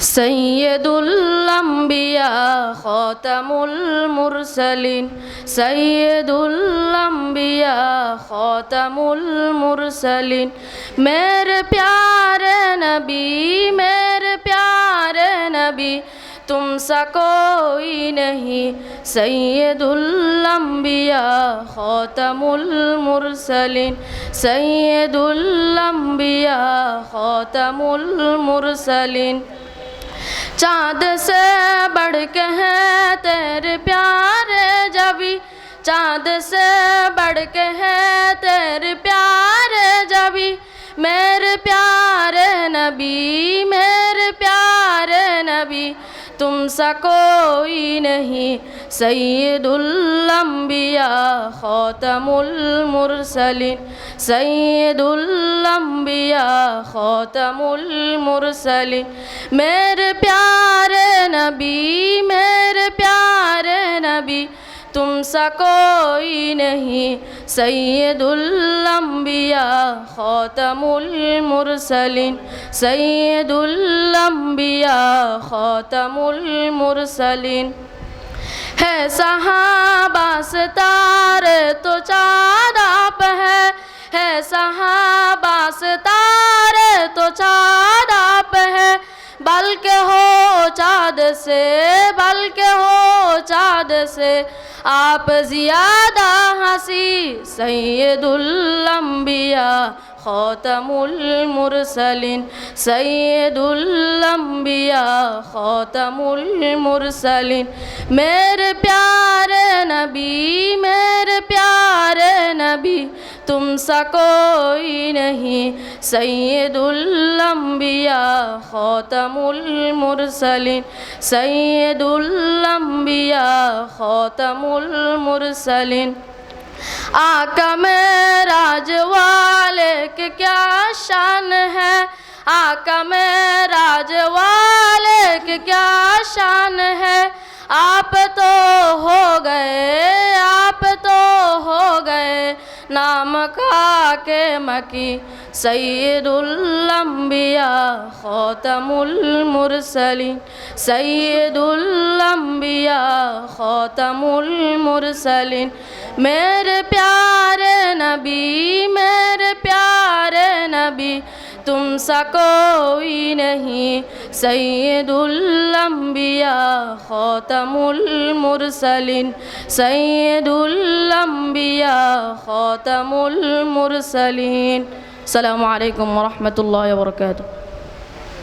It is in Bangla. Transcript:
سيد الأنبياء خاتم المرسلين سيد الأنبياء خاتم المرسلين میرے پیارے نبی میرے پیارے نبی تم سا کوئی نہیں سید الانبیاء خاتم المرسلین سید الانبیاء خاتم المرسلین چاند سے بڑھ کے ہے تیرے پیار جبھی چاند سے بڑھ کے ہے تیرے پیار جبھی میرے پیارے نبی، میرے پیارے نبی، تم سا کوئی نہیں۔ সৈয়দুল আম্বিয়া খতামুল মুরসালিন সৈয়দুল আম্বিয়া খতামুল মুরসালিন মেরে প্যারে নবী মেরে প্যারে নবী تم سا کوئی نہیں سید الانبیاء خاتم المرسلین سید الانبیاء خاتم المرسلین ہے صحابہ ستار تو چار آپ ہے ہے صحابہ ستار تو چار آپ ہے بلکہ ہو چاد سے بلکہ ہو چاد سے آپ زیادہ ہنسی سید الانبیاء খতামুল মুরসালিন সৈদুল্লম্বিয়া খতামুল মুরসালিন মেরে প্যারে নবী মেরে প্যারে নবী تم سا کوئی نہیں سید الانبیاء خاتم المرسلین سید الانبیاء خاتم المرسلین آقا میں کا راج والے کی کیا شان ہے؟ آپ تو ہو گئے، آپ تو ہو گئے۔ نام کا کے مکی سید الانبیاء خوتم المرسلین۔ سید الانبیاء خوتم المرسلین۔ میرے پیارے نبی، میں تمسكوا نہیں سيد الانبیاء خاتم المرسلين سيد الانبیاء خاتم المرسلين السلام عليكم ورحمة الله وبركاته